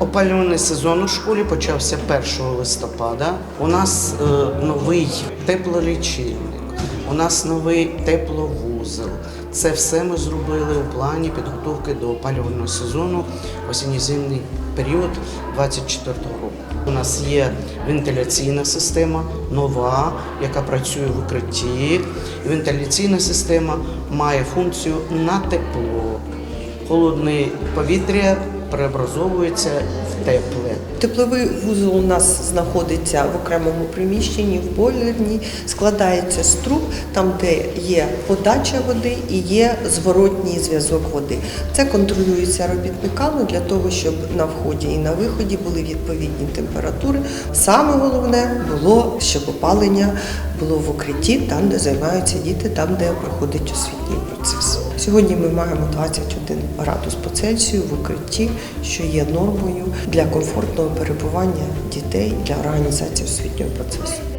Опалювальний сезон у школі почався 1 листопада. У нас е, новий теплолічильник, у нас новий тепловузол. Це все ми зробили у плані підготовки до опалювального сезону осінньо-зимний період 24 року. У нас є вентиляційна система нова, яка працює в укритті. Вентиляційна система має функцію на тепло. Холодне повітря преобразовується в тепле. Тепловий вузол у нас знаходиться в окремому приміщенні, в бойлерні, складається з труб, там, де є подача води і є зворотній зв'язок води. Це контролюється робітниками для того, щоб на вході і на виході були відповідні температури. Саме головне було, щоб опалення було в укритті, там, де займаються діти, там, де проходить освітній процес. Сьогодні ми маємо 21 градус по Цельсію в укритті, що є нормою для комфортного перебування дітей для організації освітнього процесу.